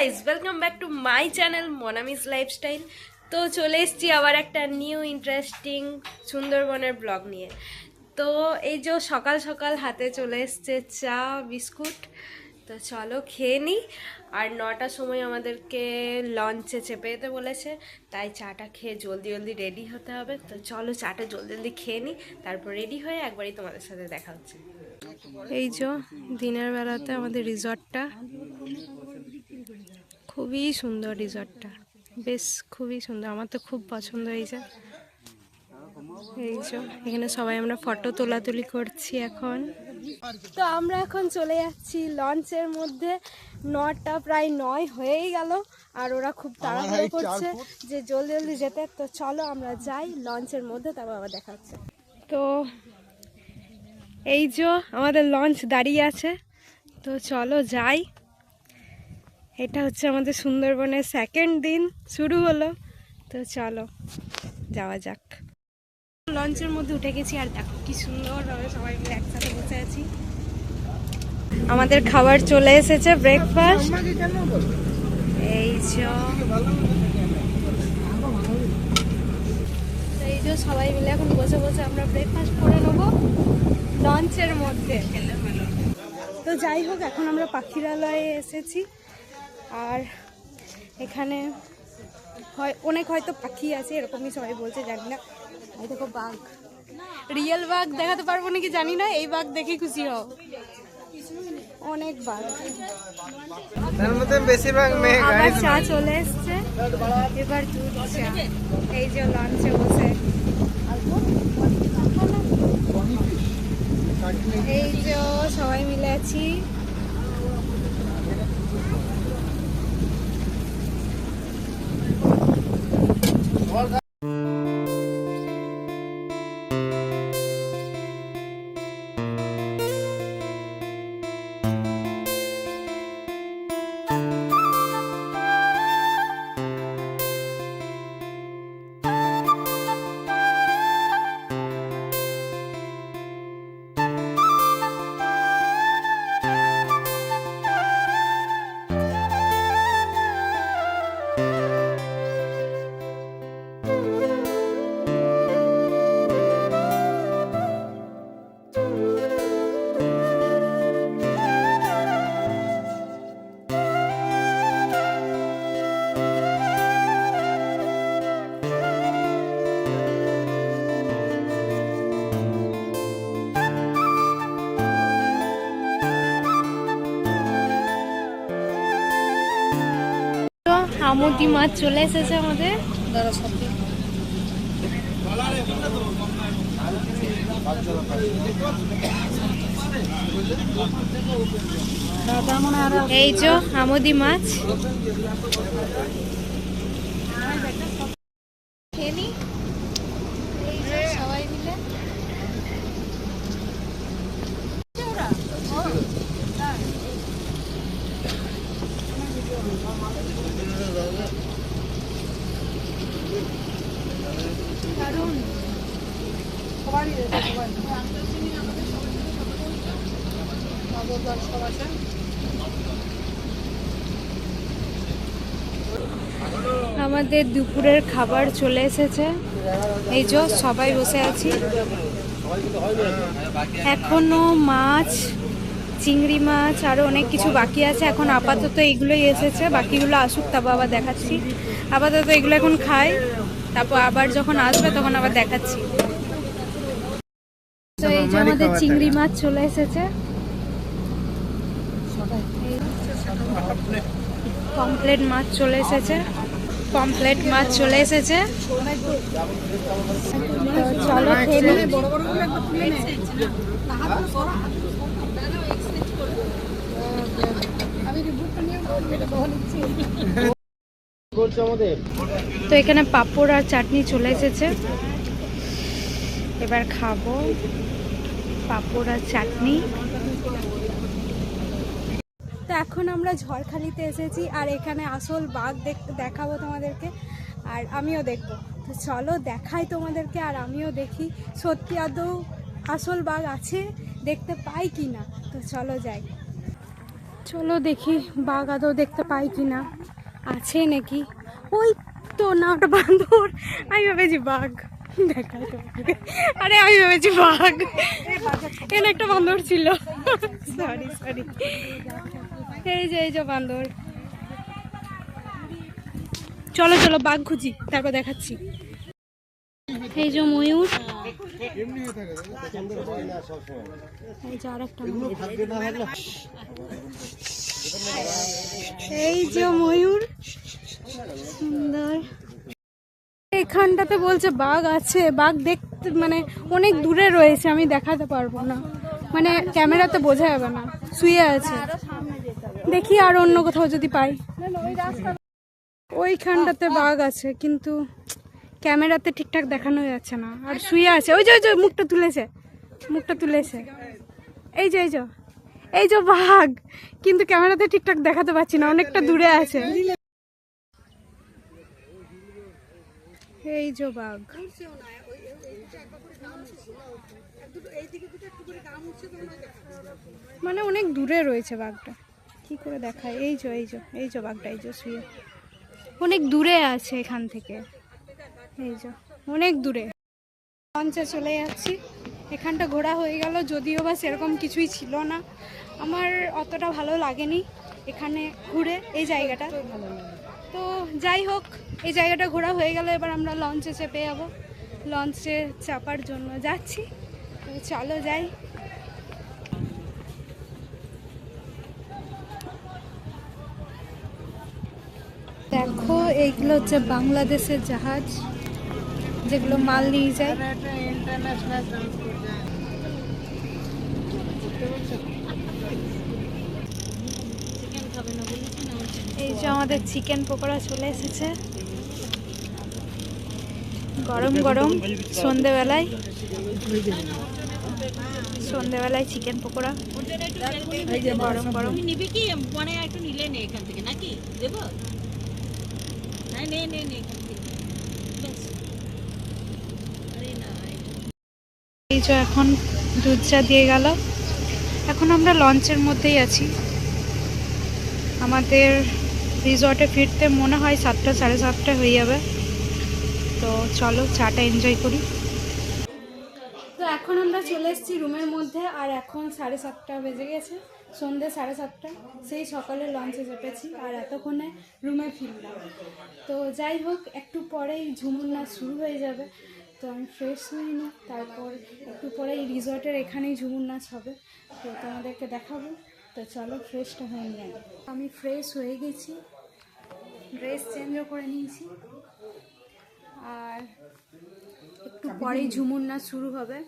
Guys welcome back to my channel মনামিস lifestyle তো চলে এসেছি আবার একটা নিউ ইন্টারেস্টিং সুন্দরবনের ব্লগ নিয়ে। তো এই যে সকাল সকাল হাতে চলে এসছে চা, বিস্কুট। তো চলো খেয়ে নিই আর নটার সময় আমাদেরকে লঞ্চে চেপে যেতে বলেছে। তাই চাটা খেয়ে জলদি জলদি রেডি হতে হবে। তো চলো চাটা জলদি জলদি খেয়ে নিই তারপর রেডি হয়ে একবারই তোমাদের সাথে দেখা হচ্ছে। এই যে দিনের বেলাতে আমাদের রিসর্টটা খুবই সুন্দর রিসর্টটা। বেশ খুবই সুন্দর আমার তো খুব পছন্দ হয়েছে। এই যে এখানে সবাই আমরা ফটো তোলাতুলি করছি এখন। তো আমরা এখন চলে যাচ্ছি লঞ্চের মধ্যে। নটা প্রায় নয় হয়েই গেল আর ওরা খুব তাড়াহুড়ো করছে যে জলদি জলদি যেতে। তো চলো আমরা যাই লঞ্চের মধ্যে তারপর আবার দেখা হচ্ছে। তো এই যে আমাদের লঞ্চ দাঁড়িয়ে আছে। তো চলো যাই। এটা হচ্ছে আমাদের সুন্দরবনের সেকেন্ড দিন, শুরু হলো। তো চলো, যাওয়া যাক। লঞ্চের মধ্যে উঠে গেছি, আর দেখো কি সুন্দরভাবে সবাই মিলে একসাথে বসে আছি। আমাদের খাবার চলে এসেছে ব্রেকফাস্ট এই এই যে সবাই মিলে এখন বসে বসে আমরা ব্রেকফাস্ট করে নেব লঞ্চের মধ্যে। তো যাই হোক, এখন আমরা পাখিরালয়ে এসেছি। আর এখানে হয় অনেক হয়তো পাখি আছে এরকমই সবাই বলছে জানি না। এই দেখো বাঘ। রিয়েল বাঘ দেখাতে পারব নাকি জানি না এই বাঘ দেখে খুশি হও। অনেক বাঘ। তার মধ্যে বেশিরভাগ মেয়ে আবার চা চলে এসছে। এবার দুধ চা। এই যে লঞ্চে বসে। এই যে সবাই মিলে আছি। তো মাছ চলে এসেছে আমাদের এই যে আমুদি মাছ খেয়ে নিই। আমাদের দুপুরের খাবার চলে এসেছে। এই যে সবাই বসে আছি। এখনও মাছ, চিংড়ি মাছ আরও অনেক কিছু বাকি আছে। এখন আপাতত এইগুলোই এসেছে। বাকিগুলো আসুক তারপর আবার দেখাচ্ছি। আপাতত এগুলো এখন খাই। তারপর আবার যখন আসবে তখন আবার দেখাচ্ছি। তো এই যে আমাদের চিংড়ি মাছ চলে এসেছে। পমপ্লেট মাছ চলে এসেছে। পমপ্লেট মাছ চলে এসেছে। চলো খেয়ে আমাদের? তো এখানে পাঁপড় আর চাটনি চলে এসেছে। এবার খাব পাঁপড় আর চাটনি। তো এখন আমরা ঝড়খালিতে এসেছি আর এখানে আসল বাঘ দেখাবো তোমাদেরকে আর আমিও দেখব। তো চলো দেখাই তোমাদেরকে আর আমিও দেখি সত্যি আদৌ আসল বাঘ আছে, দেখতে পাই কি না তো চলো যাই। চলো দেখি বাঘ আদৌ দেখতে পাই কি না আছে নাকি? ওই তো না ওটা বান্দর। আমি ভেবেছি বাঘ। দেখাই আরে, আমি ভেবেছি বাঘ। এখানে একটা বান্দর ছিল। সরি সরি এই যে এই যে বান্দর। চলো চলো, বাঘ খুঁজি। তারপর দেখাচ্ছি। এই যে ময়ূর। এই যে ময়ূর। এখানটাতে বলছে বাঘ আছে, বাঘ দেখতে মানে অনেক দূরে রয়েছে, আমি দেখাতে পারব না। মানে ক্যামেরাতে বোঝা যাবে না, শুয়ে আছে। দেখি আর অন্য কোথাও যদি পাই। ওইখানটাতে বাঘ আছে, কিন্তু ক্যামেরাতে ঠিকঠাক দেখানো যাচ্ছে না। আর শুয়ে আছে, ওই যে ওই যে, মুখটা তুলেছে মুখটা তুলেছে। এই যে এই যে এই যে বাঘ। কিন্তু ক্যামেরাতে ঠিকঠাক দেখাতে পাচ্ছি না, অনেকটা দূরে আছে। এই যে বাঘ। মানে অনেক দূরে রয়েছে বাঘটা। কি করে দেখায়? এই যে এই যে এই যে বাঘটা এই যে শুয়ে। অনেক দূরে আছে এখান থেকে। এই যে অনেক দূরে। লঞ্চে চলে যাচ্ছি। এখানটা ঘোরা হয়ে গেল যদিও বা সেরকম কিছুই ছিল না। আমার অতটা ভালো লাগেনি এখানে ঘুরে এই জায়গাটা। তো যাই হোক, এই জায়গাটা ঘোরা হয়ে গেল, এবার আমরা লঞ্চে চেপে যাব। লঞ্চে চাপার জন্য যাচ্ছি। তো চলো যাই। দেখো, এইগুলো হচ্ছে বাংলাদেশের জাহাজ, যেগুলো মাল নিয়ে যায়। এই যে আমাদের চিকেন পকোড়া চলে এসেছে। গরম গরম সন্ধেবেলায়। সন্ধেবেলায় চিকেন পকোড়া। গরম গরম। নিবি কি মানে একটু নিলে নে এখান থেকে নাকি দেব এই যে এখন দুধ চা দিয়ে গেল। এখন আমরা লঞ্চের মধ্যেই আছি। আমাদের রিসর্টে ফিরতে মনে হয় সাতটা, সাড়ে সাতটা হয়ে যাবে। তো চলো চাটা এনজয় করি। তো এখন আমরা চলে এসেছি রুমের মধ্যে, আর এখন সাড়ে সাতটা বেজে গেছে, সন্ধে সাড়ে সাতটা। সেই সকালে লঞ্চে চেপেছি, আর এতক্ষণে রুমে ফিরলাম। তো যাই হোক, একটু পরেই ঝুমুর নাচ শুরু হয়ে যাবে। তো আমি ফ্রেশ হয়ে নিই তারপর একটু পরেই রিসর্টের এখানেই ঝুমুর নাচ হবে। তো তোমাদেরকে দেখাবো। তো চলো ফ্রেশটা হয়ে নিয়ে আমি ফ্রেশ হয়ে গেছি। ড্রেস চেঞ্জও করে নিয়েছি। আর একটু পরেই ঝুমুর নাচ শুরু হবে।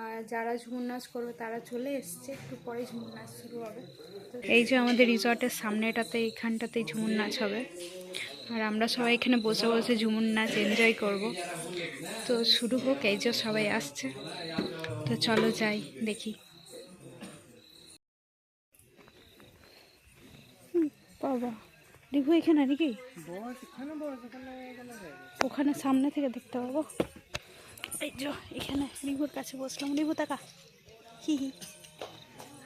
আর যারা ঝুমুর নাচ করবে তারা চলে এসছে। একটু পরেই ঝুমুর নাচ শুরু হবে। এই যে আমাদের রিসর্টের সামনেটাতে এইখানটাতেই ঝুমুর নাচ হবে। আর আমরা সবাই এখানে বসে বসে ঝুমুর নাচ এনজয় করব। তো শুরু হোক এই যে সবাই আসছে। তো চলো যাই দেখি। বাবা। দেখব এখানে নাকি? ওখানে সামনে থেকে দেখতে পাবো। এই যে, এখানে রিভুর কাছে বসলাম। রিভু, তাকা। হি হি।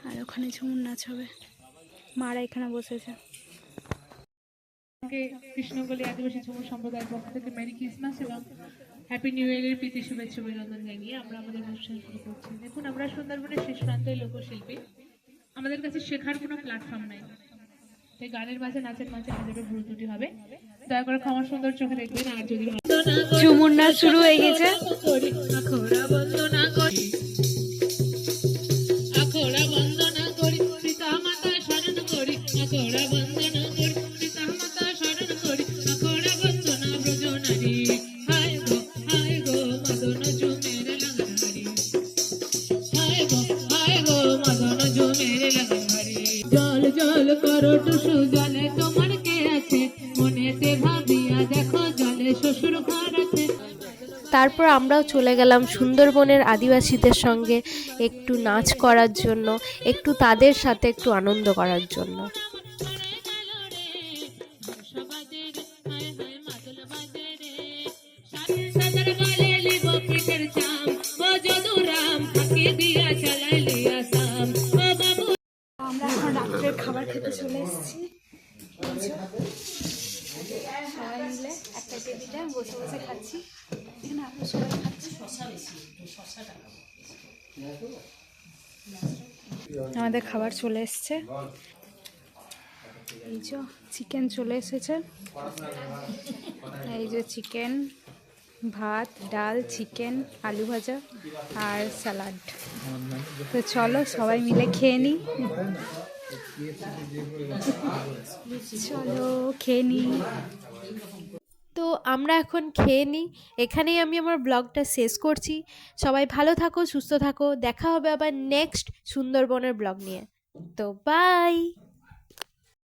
আর ওখানে ঝুমুর নাচ হবে। মারা এখানে বসেছে। কৃষ্ণগলি আদিবাসী যুব সম্প্রদায়ের পক্ষ থেকে মেরি ক্রিসমাস এবং হ্যাপি নিউ ইয়ারের প্রীতি শুভেচ্ছা অভিনন্দন জানিয়ে আমরা আমাদের অনুষ্ঠান শুরু করছি। দেখুন, আমরা সুন্দরবনের শেষ প্রান্তের লোকশিল্পী। আমাদের কাছে শেখার কোনো প্ল্যাটফর্ম নাই। তাই গানের মাঝে নাচের মাঝে আমাদেরও ভুল ত্রুটি হবে। দয়া করে ক্ষমা সুন্দর চোখে দেখবেন আর যদি ঝুমুর নাচ শুরু হয়ে গেছে। তারপর আমরাও চলে গেলাম সুন্দরবনের আদিবাসীদের সঙ্গে একটু নাচ করার জন্য, একটু তাদের সাথে একটু আনন্দ করার জন্য। খাবার খেতে চলে এসেছি। সবাই মিলে একটা টেবিলে বসে বসে খাচ্ছি। আমাদের খাবার চলে এসছে। এই যে চিকেন চলে এসেছে। এই যে চিকেন ভাত, ডাল চিকেন আলু ভাজা আর স্যালাড তো চলো সবাই মিলে খেয়ে নিই চলো খেয়ে নিই আমরা এখন খেয়ে নিই। এখানেই আমি আমার ব্লগটা শেষ করছি। সবাই ভালো থাকো, সুস্থ থাকো। দেখা হবে আবার নেক্সট সুন্দরবনের ব্লগ নিয়ে। তো বাই